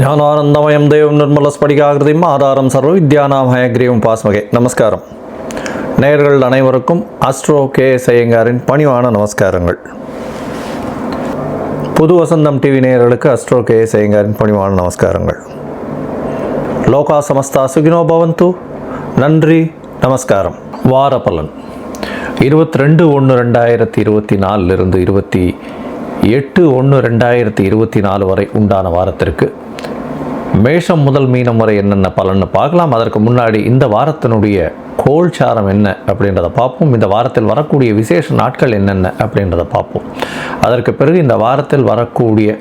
ஞானானந்தமயம் தேவம் நிர்மல ஸ்படிகாகிருதியும் ஆதாரம் சர்வ வித்யானாம் ஹயக்ரீவம் பாஸ்மகே. நமஸ்காரம். நேயர்கள் அனைவருக்கும் அஸ்ட்ரோ கே ஐயங்காரின் பணிவான நமஸ்காரங்கள். புது வசந்தம் டிவி நேயர்களுக்கு அஸ்ட்ரோ கே ஐயங்காரின் பணிவான நமஸ்காரங்கள். லோகா சமஸ்தா சுகினோ பவந்து. நன்றி நமஸ்காரம். வார பலன் இருபத்தி ரெண்டு ஒன்று ரெண்டாயிரத்தி இருபத்தி நாலுலேருந்து இருபத்தி எட்டு ஒன்று ரெண்டாயிரத்தி இருபத்தி நாலு வரை உண்டான வாரத்திற்கு மேஷம் முதல் மீனம் வரை என்னென்ன பலன்னு பார்க்கலாம். அதற்கு முன்னாடி இந்த வாரத்தினுடைய கோல்சாரம் என்ன அப்படின்றத பார்ப்போம். இந்த வாரத்தில் வரக்கூடிய விசேஷ நாட்கள் என்னென்ன அப்படின்றத பார்ப்போம். அதற்கு பிறகு இந்த வாரத்தில் வரக்கூடிய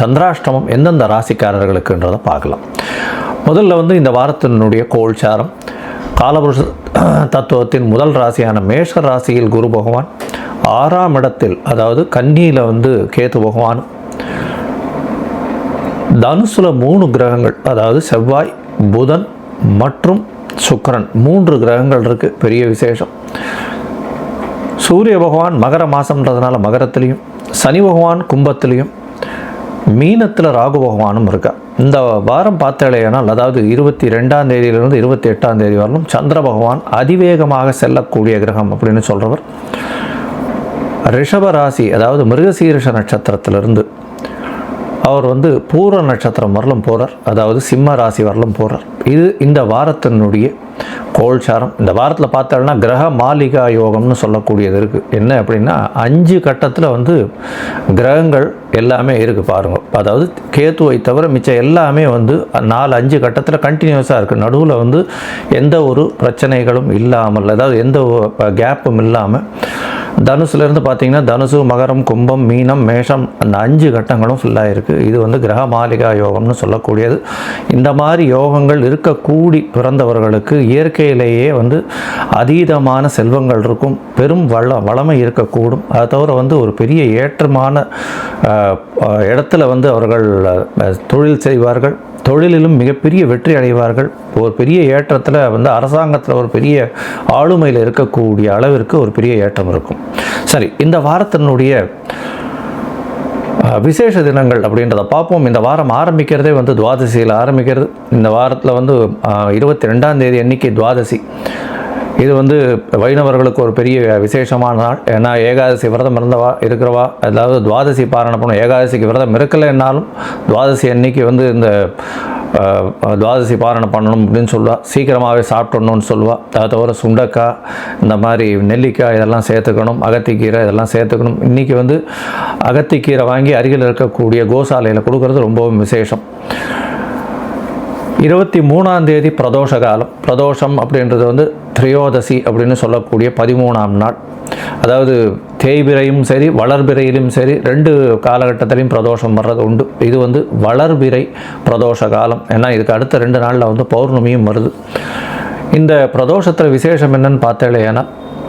சந்திராஷ்டமம் எந்தெந்த ராசிக்காரர்களுக்குன்றதை பார்க்கலாம். முதல்ல வந்து இந்த வாரத்தினுடைய கோல்சாரம். காலபுருஷ தத்துவத்தின் முதல் ராசியான மேஷ ராசியில் குரு பகவான் ஆறாம் இடத்தில் அதாவது கன்னியில் வந்து கேத்து பகவான் தனுசில் மூணு கிரகங்கள் அதாவது செவ்வாய் புதன் மற்றும் சுக்கரன் மூன்று கிரகங்கள் இருக்குது பெரிய விசேஷம். சூரிய பகவான் மகர மாசம்ன்றதுனால மகரத்துலேயும் சனி பகவான் கும்பத்திலையும் மீனத்தில் ராகு பகவானும் இருக்கா. இந்த வாரம் பார்த்தாலேனால் அதாவது இருபத்தி ரெண்டாம் தேதியிலிருந்து இருபத்தி எட்டாம் தேதி வரலும் சந்திர பகவான் அதிவேகமாக செல்லக்கூடிய கிரகம் அப்படின்னு சொல்கிறவர் ரிஷபராசி அதாவது மிருகசீரிஷ நட்சத்திரத்திலிருந்து அவர் வந்து பூர நட்சத்திரம் வரலும் போகிறார் அதாவது சிம்ம ராசி வரலும் போகிறார் இது இந்த வாரத்தினுடைய கோல்சாரம். இந்த வாரத்தில் பார்த்தோம்னா கிரக மாளிகா யோகம்னு சொல்லக்கூடியது இருக்குது என்ன அப்படின்னா அஞ்சு கட்டத்தில் வந்து கிரகங்கள் எல்லாமே இருக்குது பாருங்கள் அதாவது கேத்துவை தவிர மிச்சம் எல்லாமே வந்து நாலு அஞ்சு கட்டத்தில் கண்டினியூஸாக இருக்குது நடுவில் வந்து எந்த ஒரு பிரச்சனைகளும் இல்லாமல் அதாவது எந்த கேப்பும் இல்லாமல் தனுசுலேருந்து பார்த்தீங்கன்னா தனுசு மகரம் கும்பம் மீனம் மேஷம் அந்த அஞ்சு கட்டங்களும் ஃபுல்லாக இருக்குது இது வந்து கிரக மாளிகா யோகம்னு சொல்லக்கூடியது. இந்த மாதிரி யோகங்கள் இருக்கக்கூடி பிறந்தவர்களுக்கு இயற்கையிலேயே வந்து அதீதமான செல்வங்கள் இருக்கும் பெரும் வள வளமை இருக்கக்கூடும். அதை தவிர வந்து ஒரு பெரிய ஏற்றமான இடத்துல வந்து அவர்கள் தொழில் செய்வார்கள். தொழிலிலும் மிகப்பெரிய வெற்றி அடைவார்கள். ஒரு பெரிய ஏற்றத்தில் வந்து அரசாங்கத்தில் ஒரு பெரிய ஆளுமையில் இருக்கக்கூடிய அளவிற்கு ஒரு பெரிய ஏற்றம் இருக்கும். சரி இந்த வாரத்தினுடைய விசேஷ தினங்கள் அப்படின்றத பார்ப்போம். இந்த வாரம் ஆரம்பிக்கிறதே வந்து துவாதசியில் ஆரம்பிக்கிறது. இந்த வாரத்தில் வந்து இருபத்தி ரெண்டாம் தேதி அன்னைக்கு துவாதசி. இது வந்து வைணவர்களுக்கு ஒரு பெரிய விசேஷமான நாள். ஏன்னா ஏகாதசி விரதம் இருந்தவா இருக்கிறவா அதாவது துவாதசி பாரண பண்ணும் ஏகாதசிக்கு விரதம் இருக்கலைன்னாலும் துவாதசி அன்னைக்கு வந்து இந்த துவாதசி பாரணம் பண்ணணும் அப்படின்னு சொல்லுவாள் சீக்கிரமாகவே சாப்பிட்ணுன்னு சொல்லுவாள் அதை தவிர சுண்டக்காய் இந்த மாதிரி நெல்லிக்காய் இதெல்லாம் சேர்த்துக்கணும். அகத்திக்கீரை இதெல்லாம் சேர்த்துக்கணும். இன்றைக்கி வந்து அகத்திக்கீரை வாங்கி அருகில் இருக்கக்கூடிய கோசாலையில் கொடுக்கறது ரொம்பவும் விசேஷம். இருபத்தி மூணாம் தேதி பிரதோஷ காலம். பிரதோஷம் அப்படின்றது வந்து திரையோதசி அப்படின்னு சொல்லக்கூடிய பதிமூணாம் நாள். அதாவது தேய்பிரையும் சரி வளர்பிறையிலும் சரி ரெண்டு காலகட்டத்திலையும் பிரதோஷம் வர்றது உண்டு. இது வந்து வளர்பிறை பிரதோஷ காலம். ஏன்னா இதுக்கு அடுத்த ரெண்டு நாளில் வந்து பௌர்ணமியும் வருது. இந்த பிரதோஷத்தில் விசேஷம் என்னன்னு பார்த்தேன்னா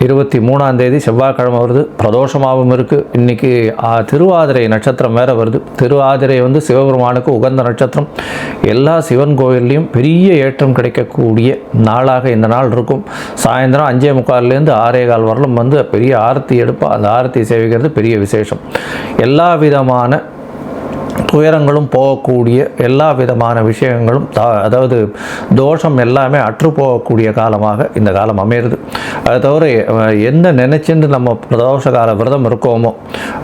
இருபத்தி மூணாம் தேதி செவ்வாய்க்கிழமை வருது. பிரதோஷமாகவும் இருக்குது இன்றைக்கி திருவாதிரை நட்சத்திரம் வேறு வருது. திருவாதிரை வந்து சிவபெருமானுக்கு உகந்த நட்சத்திரம். எல்லா சிவன் கோயில்லையும் பெரிய ஏற்றம் கிடைக்கக்கூடிய நாளாக இந்த நாள் இருக்கும். சாயந்தரம் அஞ்சே முக்கால்லேருந்து ஆறே கால் வரலும் வந்து பெரிய ஆரத்தி எடுப்பா அந்த ஆரத்தி சேவிக்கிறது பெரிய விசேஷம். எல்லா விதமான துயரங்களும் போகக்கூடிய எல்லா விதமான விஷயங்களும் அதாவது தோஷம் எல்லாமே அற்று போகக்கூடிய காலமாக இந்த காலம் அமையிறது. அது தவிர எந்த நினைச்சுட்டு நம்ம பிரதோஷ கால விரதம் இருக்கோமோ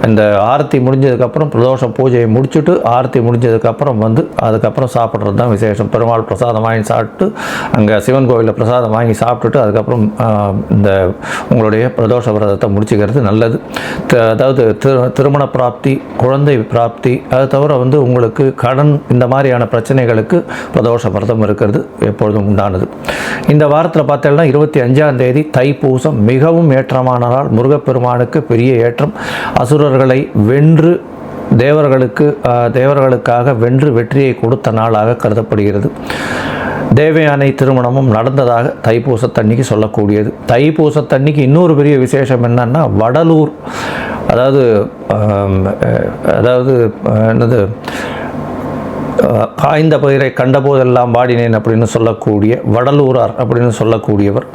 இந்த ஆரத்தி முடிஞ்சதுக்கப்புறம் பிரதோஷ பூஜையை முடிச்சுட்டு ஆரத்தி முடிஞ்சதுக்கப்புறம் வந்து அதுக்கப்புறம் சாப்பிட்றது தான் விசேஷம். பெருமாள் பிரசாதம் வாங்கி சாப்பிட்டு அங்கே சிவன் கோவிலில் பிரசாதம் வாங்கி சாப்பிட்டுட்டு அதுக்கப்புறம் இந்த உங்களுடைய பிரதோஷ விரதத்தை முடிச்சுக்கிறது நல்லது. த- அதாவது திரு திருமண பிராப்தி குழந்தை பிராப்தி அது தவிர வந்து உங்களுக்கு கடன் இந்த மாதிரியான பிரச்சனைகளுக்கு பிரதோஷ விரதம் இருக்கிறது எப்பொழுதும் உண்டானது. இந்த வாரத்தில் பார்த்தீங்கன்னா இருபத்தி அஞ்சாம் தேதி தைப்பூசம் மிகவும் ஏற்றமானதால் முருகப்பெருமானுக்கு பெரிய ஏற்றம். அசுரர்களை வென்று தேவர்களுக்கு தேவர்களுக்காக வென்று வெற்றியை கொடுத்த நாளாக கருதப்படுகிறது. தேவயானை திருமணமும் நடந்ததாக தைப்பூசத்தன்னைக்கு சொல்லக்கூடியது. தைப்பூசத்தன்னைக்கு இன்னொரு பெரிய விசேஷம் என்னன்னா வடலூர் அதாவது அதாவது என்னது காய்ந்த பயிரை கண்டபோதெல்லாம் பாடினேன் அப்படின்னு சொல்லக்கூடிய வடலூரார் அப்படின்னு சொல்லக்கூடியவர்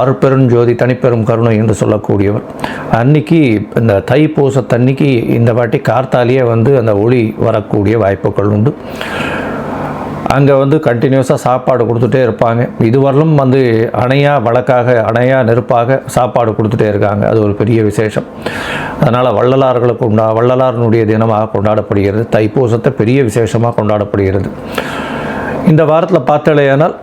அருட்பெருஞ்சோதி தனிப்பெரும் கருணை என்று சொல்லக்கூடியவர். அன்னைக்கு இந்த தைப்பூசத்தன்னைக்கு இந்த வாட்டி கார்த்தாலேயே வந்து அந்த ஒளி வரக்கூடிய வாய்ப்புகள் உண்டு. அங்கே வந்து கண்டினியூஸாக சாப்பாடு கொடுத்துட்டே இருப்பாங்க. இதுவரையிலும் வந்து அணையா வழக்காக அணையா நெருப்பாக சாப்பாடு கொடுத்துட்டே இருக்காங்க. அது ஒரு பெரிய விசேஷம். அதனால் வள்ளலார்களுக்கு உண்டா வள்ளலாரனுடைய தினமாக கொண்டாடப்படுகிறது. தைப்பூசத்தை பெரிய விசேஷமாக கொண்டாடப்படுகிறது. இந்த வாரத்தில் பார்த்தாலேயானால்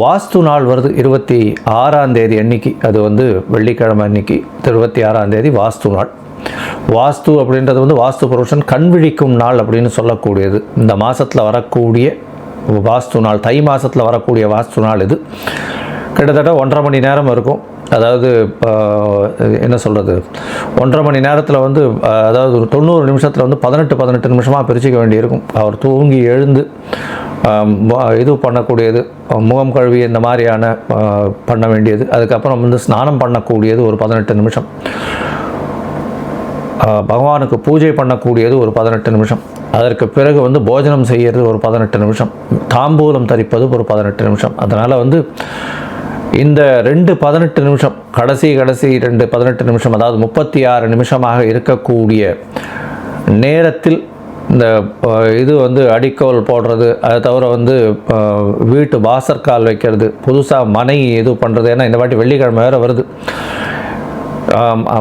வாஸ்து நாள் வருது. இருபத்தி ஆறாம் தேதி அன்னைக்கு. அது வந்து வெள்ளிக்கிழமை அன்னைக்கு. இருபத்தி ஆறாம் தேதி வாஸ்து நாள். வாஸ்து அப்படின்றது வந்து வாஸ்து புருஷன் கண் விழிக்கும் நாள் அப்படின்னு சொல்லக்கூடியது. இந்த மாதத்தில் வரக்கூடிய வாஸ்து நாள் தை மாதத்தில் வரக்கூடிய வாஸ்து நாள் இது. கிட்டத்தட்ட ஒன்றரை மணி நேரம் இருக்கும். அதாவது என்ன சொல்கிறது ஒன்றரை மணி நேரத்தில் வந்து அதாவது ஒரு தொண்ணூறு நிமிஷத்தில் வந்து பதினெட்டு பதினெட்டு நிமிஷமாக பிரிச்சுக்க வேண்டியிருக்கும். அவர் தூங்கி எழுந்து இது பண்ணக்கூடியது முகம் கழுவி இந்த மாதிரியான பண்ண வேண்டியது. அதுக்கப்புறம் வந்து ஸ்நானம் பண்ணக்கூடியது ஒரு பதினெட்டு நிமிஷம். பகவானுக்கு பூஜை பண்ணக்கூடியது ஒரு பதினெட்டு நிமிஷம். அதற்கு பிறகு வந்து போஜனம் செய்கிறது ஒரு பதினெட்டு நிமிஷம். தாம்பூலம் தரிப்பது ஒரு பதினெட்டு நிமிஷம். அதனால் வந்து இந்த ரெண்டு பதினெட்டு நிமிஷம் கடைசி கடைசி ரெண்டு பதினெட்டு நிமிஷம் அதாவது முப்பத்தி ஆறு நிமிஷமாக இருக்கக்கூடிய நேரத்தில் இந்த இது வந்து அடிக்கோல் போடுறது அதை தவிர வந்து வீட்டு வாசற்கால் வைக்கிறது புதுசாக மனை இது பண்ணுறது ஏன்னா இந்த வாட்டி வெள்ளிக்கிழமை வேறு வருது.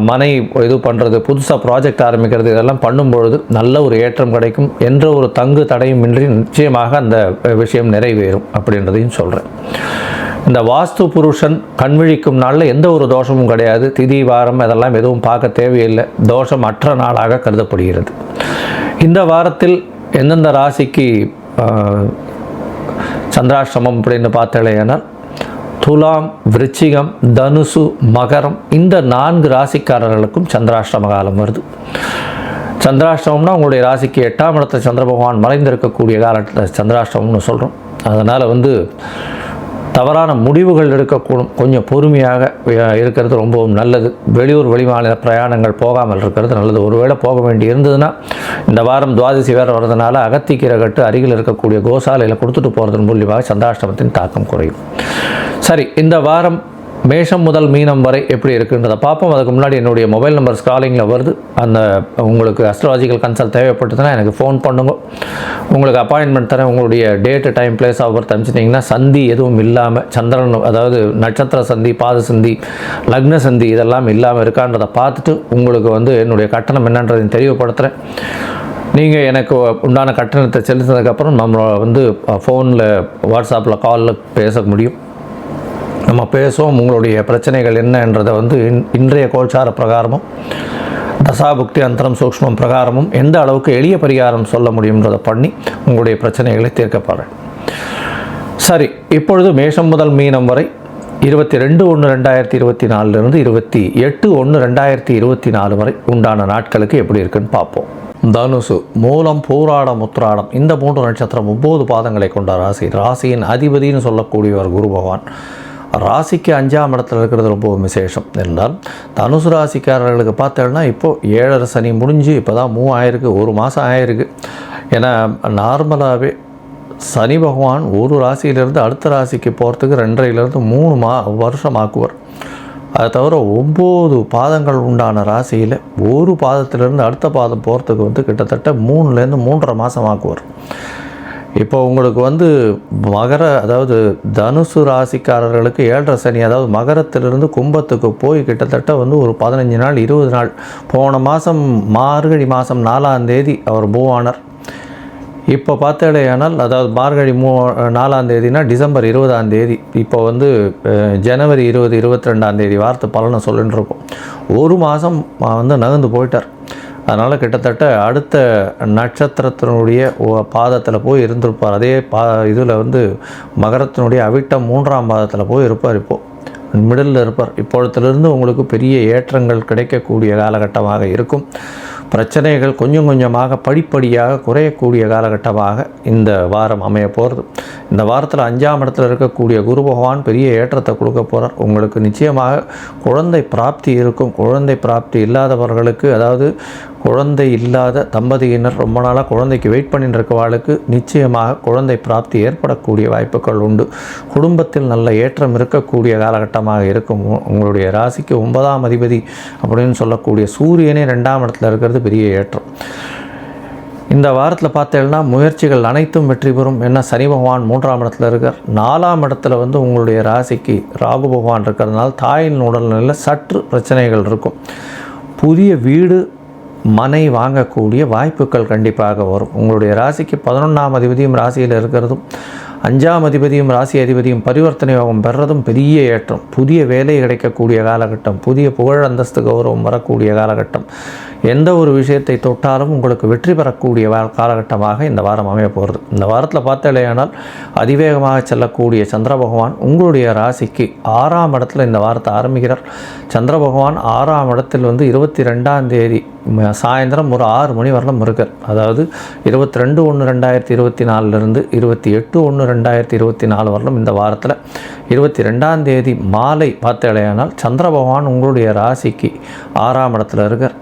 மனை இது பண்ணுறது புதுசாக ப்ராஜெக்ட் ஆரம்பிக்கிறது இதெல்லாம் பண்ணும்பொழுது நல்ல ஒரு ஏற்றம் கிடைக்கும். என்ற ஒரு தங்கு தடையும் இன்றி நிச்சயமாக அந்த விஷயம் நிறைவேறும் அப்படின்றதையும் சொல்கிறேன் இந்த வாஸ்து புருஷன் கண்விழிக்கும் நாளில் எந்த ஒரு தோஷமும் கிடையாது. திதி வாரம் அதெல்லாம் எதுவும் பார்க்க தேவையில்லை. தோஷம் அற்ற நாளாக கருதப்படுகிறது. இந்த வாரத்தில் எந்தெந்த ராசிக்கு சந்திராசிரமம் அப்படின்னு அப்படின்னு பார்த்தாலேயானால் துலாம் விருச்சிகம் தனுசு மகரம் இந்த நான்கு ராசிக்காரர்களுக்கும் சந்திராஷ்டம காலம் வருது. சந்திராஷ்டமம்னா உங்களுடைய ராசிக்கு எட்டாம் இடத்துல சந்திர பகவான் மறைந்திருக்கக்கூடிய காலத்தில் சந்திராஷ்டமம்னு சொல்கிறோம் அதனால் வந்து தவறான முடிவுகள் எடுக்கக்கூடும். கொஞ்சம் பொறுமையாக இருக்கிறது ரொம்பவும் நல்லது. வெளியூர் வெளிமாநில பிரயாணங்கள் போகாமல் இருக்கிறது நல்லது. ஒருவேளை போக வேண்டி இருந்ததுன்னா இந்த வாரம் துவாதசி வேறு வர்றதுனால அகத்திக்கீரை கட்டு அருகில் இருக்கக்கூடிய கோசாலையில் கொடுத்துட்டு போகிறதன் மூலியமாக சந்திராஷ்டமத்தின் தாக்கம் குறையும். சரி இந்த வாரம் மேஷம் முதல் மீனம் வரை எப்படி இருக்குன்றதை பார்ப்போம். அதுக்கு முன்னாடி என்னுடைய மொபைல் நம்பர் ஸ்காலிங்கில் வருது. அந்த உங்களுக்கு அஸ்ட்ராலஜிக்கல் கன்சல்ட் தேவைப்பட்டதுன்னா எனக்கு ஃபோன் பண்ணுங்க. உங்களுக்கு அப்பாயின்மெண்ட் தரேன். உங்களுடைய டேட்டு டைம் பிளேஸ் ஆஃபர் தமிச்சிட்டிங்கன்னா சந்தி எதுவும் இல்லாமல் சந்திரன் அதாவது நட்சத்திர சந்தி பாத சந்தி லக்ன சந்தி இதெல்லாம் இல்லாமல் இருக்கான்றதை பார்த்துட்டு உங்களுக்கு வந்து என்னுடைய கட்டணம் என்னன்றதையும் தெரியப்படுத்துகிறேன் நீங்கள் எனக்கு உண்டான கட்டணத்தை செலுத்தினதுக்கப்புறம் நம்ம வந்து ஃபோனில் வாட்ஸ்அப்பில் காலில் பேச முடியும். நம்ம பேசுவோம் உங்களுடைய பிரச்சனைகள் என்னன்றதை வந்து இன்- இன்றைய கோல்சார பிரகாரமும் தசாபுக்தி அந்தரம் சூக்ஷ்மம் பிரகாரமும் எந்த அளவுக்கு எளிய பரிகாரம் சொல்ல முடியுன்றதை பண்ணி உங்களுடைய பிரச்சனைகளை தீர்க்கப்படுறேன் சரி இப்பொழுது மேஷம் முதல் மீனம் வரை இருபத்தி ரெண்டு ஒன்று ரெண்டாயிரத்தி இருபத்தி நாலுலேருந்து இருபத்தி எட்டு ஒன்று ரெண்டாயிரத்தி இருபத்தி நாலு வரை உண்டான நாட்களுக்கு எப்படி இருக்குன்னு பார்ப்போம். தனுசு மூலம் பூராடம் உத்ராடம் இந்த மூன்று நட்சத்திரம் ஒம்பது பாதங்களை கொண்ட ராசி. ராசியின் அதிபதினு சொல்லக்கூடியவர் குரு பகவான். ராசிக்கு அஞ்சாம் இடத்துல இருக்கிறது ரொம்ப விசேஷம். என்றால் தனுசு ராசிக்காரர்களுக்கு பார்த்தோன்னா இப்போது ஏழரை சனி முடிஞ்சு இப்போ தான் மூவ் ஆயிருக்கு ஒரு மாதம் ஆயிருக்கு. ஏன்னா நார்மலாகவே சனி பகவான் ஒரு ராசியிலேருந்து அடுத்த ராசிக்கு போகிறதுக்கு ரெண்டரைலேருந்து மூணு மா வருஷம் ஆக்குவார் அதை தவிர ஒம்பது பாதங்கள் உண்டான ராசியில் ஒரு பாதத்திலேருந்து அடுத்த பாதம் போகிறதுக்கு வந்து கிட்டத்தட்ட மூணுலேருந்து மூன்றரை மாதம் ஆக்குவார் இப்போ உங்களுக்கு வந்து மகர அதாவது தனுசு ராசிக்காரர்களுக்கு ஏழரை சனி அதாவது மகரத்திலிருந்து கும்பத்துக்கு போய் கிட்டத்தட்ட வந்து ஒரு பதினஞ்சு நாள் இருபது நாள் போன மாதம் மார்கழி மாதம் நாலாம் தேதி அவர் பூவானர் இப்போ பார்த்தாலேயானால் அதாவது மார்கழி மூ நாலாம் தேதினா டிசம்பர் இருபதாம் தேதி. இப்போ வந்து ஜனவரி இருபது இருபத்தி ரெண்டாம் தேதி வார்த்தை பலனை சொல்லின்னு இருக்கோம். ஒரு மாதம் வந்து நகர்ந்து போயிட்டார். அதனால் கிட்டத்தட்ட அடுத்த நட்சத்திரத்தினுடைய பாதத்தில் போய் இருந்திருப்பார். அதே பா இதில் வந்து மகரத்தினுடைய அவிட்டம் மூன்றாம் பாதத்தில் போய் இருப்பார் இப்போது மிடலில் இருப்பார். இப்பொழுதுலேருந்து உங்களுக்கு பெரிய ஏற்றங்கள் கிடைக்கக்கூடிய காலகட்டமாக இருக்கும். பிரச்சனைகள் கொஞ்சம் கொஞ்சமாக படிப்படியாக குறையக்கூடிய காலகட்டமாக இந்த வாரம் அமைய போகிறது இந்த வாரத்தில் அஞ்சாம் இடத்துல இருக்கக்கூடிய குரு பகவான் பெரிய ஏற்றத்தை கொடுக்க போகிறார் உங்களுக்கு நிச்சயமாக குழந்தை பிராப்தி இருக்கும். குழந்தை பிராப்தி இல்லாதவர்களுக்கு அதாவது குழந்தை இல்லாத தம்பதியினர் ரொம்ப நாளாக குழந்தைக்கு வெயிட் பண்ணிட்டு இருக்கவாளுக்கு நிச்சயமாக குழந்தை பிராப்தி ஏற்படக்கூடிய வாய்ப்புகள் உண்டு. குடும்பத்தில் நல்ல ஏற்றம் இருக்கக்கூடிய காலகட்டமாக இருக்கும். உங்களுடைய ராசிக்கு ஒன்பதாம் அதிபதி அப்படின்னு சொல்லக்கூடிய சூரியனே ரெண்டாம் இடத்துல இருக்கிறது பெரிய ஏற்றம். இந்த வாரத்தில் பார்த்தேன்னா முயற்சிகள் அனைத்தும் வெற்றி பெறும். என்ன? சனி பகவான் மூன்றாம் இடத்துல இருக்கார். நாலாம் இடத்துல வந்து உங்களுடைய ராசிக்கு ராகு பகவான் இருக்கிறதுனால தாயின் உடல்நிலையில் சற்று பிரச்சனைகள் இருக்கும். புதிய வீடு மனை வாங்கக்கூடிய வாய்ப்புகள் கண்டிப்பாக வரும். உங்களுடைய ராசிக்கு பதினொன்றாம் அதிபதியும் ராசியில் இருக்கிறதும் அஞ்சாம் அதிபதியும் ராசி அதிபதியும் பரிவர்த்தனை யோகம் பெறுறதும் பெரிய ஏற்றம். புதிய வேலை கிடைக்கக்கூடிய காலகட்டம் புதிய புகழ் அந்தஸ்து கௌரவம் வரக்கூடிய காலகட்டம். எந்த ஒரு விஷயத்தை தொட்டாலும் உங்களுக்கு வெற்றி பெறக்கூடிய காலகட்டமாக இந்த வாரம் அமைய போகிறது. இந்த வாரத்தில் பார்த்தாலேயானால் அதிவேகமாக செல்லக்கூடிய சந்திர பகவான் உங்களுடைய ராசிக்கு ஆறாம் இடத்துல இந்த வாரத்தை ஆரம்பிக்கிறார். சந்திர பகவான் ஆறாம் இடத்தில் வந்து இருபத்தி ரெண்டாம் தேதி சாயந்தரம் ஒரு ஆறு மணி வரலும் இருக்கார் அதாவது இருபத்தி ரெண்டு ஒன்று ரெண்டாயிரத்தி இருபத்தி நாலுலேருந்து இருபத்தி எட்டு ஒன்று ரெண்டாயிரத்தி இருபத்தி நாலு வரலும் இந்த வாரத்தில். இருபத்தி ரெண்டாம் தேதி மாலை பார்த்தேலையானால் சந்திர பகவான் உங்களுடைய ராசிக்கு ஆறாம் இடத்துல இருக்கார்.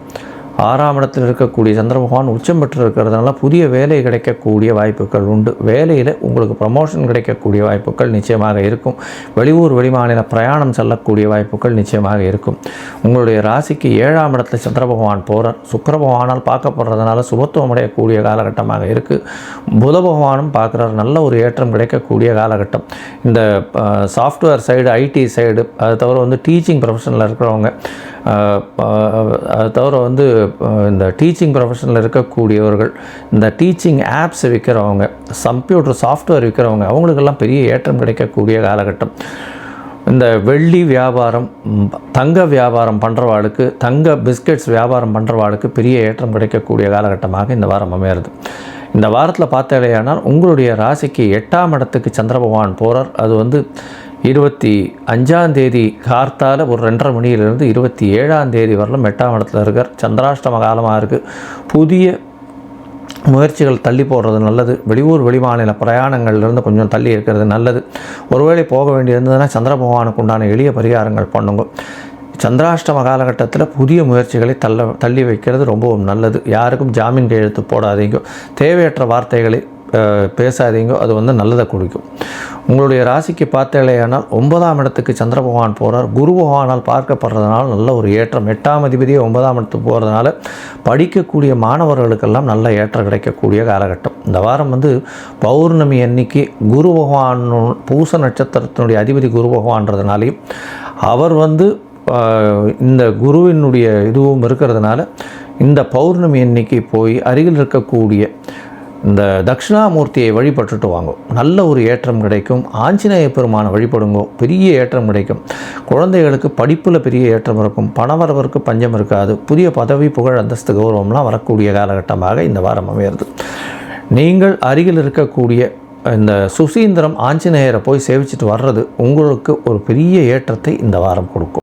ஆறாம் இடத்தில் இருக்கக்கூடிய சந்திர பகவான் உச்சம் பெற்று இருக்கிறதுனால புதிய வேலை கிடைக்கக்கூடிய வாய்ப்புகள் உண்டு. வேலையில் உங்களுக்கு ப்ரமோஷன் கிடைக்கக்கூடிய வாய்ப்புகள் நிச்சயமாக இருக்கும். வெளியூர் வெளிமாநில பிரயாணம் செல்லக்கூடிய வாய்ப்புகள் நிச்சயமாக இருக்கும். உங்களுடைய ராசிக்கு ஏழாம் இடத்துல சந்திர பகவான் போகிறார் சுக்கர பகவானால் பார்க்கப்படுறதுனால சுபத்துவம் அடையக்கூடிய காலகட்டமாக இருக்குது புத பகவானும் பார்க்குறாரு. நல்ல ஒரு ஏற்றம் கிடைக்கக்கூடிய காலகட்டம். இந்த சாஃப்ட்வேர் சைடு ஐடி சைடு அது தவிர வந்து டீச்சிங் ப்ரொஃபஷனில் இருக்கிறவங்க அது தவிர வந்து இந்த டீச்சிங் ப்ரொஃபஷனில் இருக்கக்கூடியவர்கள் இந்த டீச்சிங் ஆப்ஸ் விற்கிறவங்க கம்ப்யூட்டர் சாஃப்ட்வேர் விற்கிறவங்க அவங்களுக்கெல்லாம் பெரிய ஏற்றம் கிடைக்கக்கூடிய காலகட்டம். இந்த வெள்ளி வியாபாரம் தங்க வியாபாரம் பண்ணுறவாளுக்கு தங்க பிஸ்கெட்ஸ் வியாபாரம் பண்ணுறவாளுக்கு பெரிய ஏற்றம் கிடைக்கக்கூடிய காலகட்டமாக இந்த வாரம் அமையிறது. இந்த வாரத்தில் பார்த்தாலேயானால் உங்களுடைய ராசிக்கு எட்டாம் இடத்துக்கு சந்திர பகவான் போகிறார் அது வந்து இருபத்தி அஞ்சாம் தேதி கார்த்தால ஒரு ரெண்டரை மணியிலிருந்து இருபத்தி ஏழாம் தேதி வரலும் எட்டாம் இடத்துல இருக்கார். சந்திராஷ்டம காலமாக இருக்குது புதிய முயற்சிகள் தள்ளி போடுறது நல்லது. வெளியூர் வெளிமாநில பிரயாணங்கள்லேருந்து கொஞ்சம் தள்ளி இருக்கிறது நல்லது. ஒருவேளை போக வேண்டியிருந்ததுன்னா சந்திர பகவானுக்கு உண்டான எளிய பரிகாரங்கள் பண்ணுங்க. சந்திராஷ்டம காலகட்டத்தில் புதிய முயற்சிகளை தள்ள தள்ளி வைக்கிறது ரொம்பவும் நல்லது. யாருக்கும் ஜாமீன் கையெழுத்து போடாதீங்க. தேவையற்ற வார்த்தைகளை பேசாதீங்க. அது வந்து நல்லதை கொடுக்கும். உங்களுடைய ராசிக்கு பார்த்தேலையானால் ஒன்பதாம் இடத்துக்கு சந்திர பகவான் போகிறார் குரு பகவானால் பார்க்கப்படுறதுனால நல்ல ஒரு ஏற்றம். எட்டாம் அதிபதியை ஒன்பதாம் இடத்துக்கு போகிறதுனால படிக்கக்கூடிய மாணவர்களுக்கெல்லாம் நல்ல ஏற்றம் கிடைக்கக்கூடிய காலகட்டம். இந்த வாரம் வந்து பௌர்ணமி அன்னைக்கு குரு பகவான் பூச நட்சத்திரத்தினுடைய அதிபதி குரு பகவான்றதுனாலையும் அவர் வந்து இந்த குருவினுடைய இதுவும் இருக்கிறதுனால இந்த பௌர்ணமி அன்னைக்கு போய் அருகில் இருக்கக்கூடிய இந்த தட்சிணாமூர்த்தியை வழிபட்டுட்டு வாங்க. நல்ல ஒரு ஏற்றம் கிடைக்கும். ஆஞ்சநேய பெருமானை வழிபடுங்கோ. பெரிய ஏற்றம் கிடைக்கும். குழந்தைகளுக்கு படிப்பில் பெரிய ஏற்றம் இருக்கும். பணவரவருக்கு பஞ்சம் இருக்காது. புதிய பதவி புகழ் அந்தஸ்து கௌரவம்லாம் வரக்கூடிய காலகட்டமாக இந்த வாரம் அமையிறது. நீங்கள் அருகில் இருக்கக்கூடிய இந்த சுசீந்திரம் ஆஞ்சநேயரை போய் சேவிச்சிட்டு வர்றது உங்களுக்கு ஒரு பெரிய ஏற்றத்தை இந்த வாரம் கொடுக்கும்.